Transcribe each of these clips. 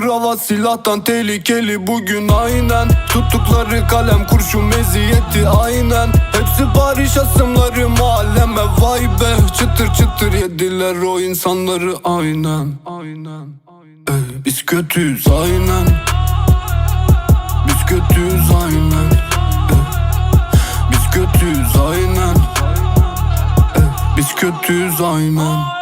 Kravat silahtan tehlikeli bugün aynen. Tuttukları kalem kurşun meziyeti aynen. Hepsi Paris asımları mahalleme vay be. Çıtır çıtır yediler o insanları aynen Aynen. Ey, Biz kötüyüz aynen. Biz kötüyüz aynen. Ey, Biz kötüyüz aynen. Ey, Biz kötüyüz aynen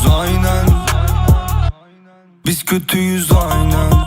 kötüyüz aynen. Biz kötüyüz aynen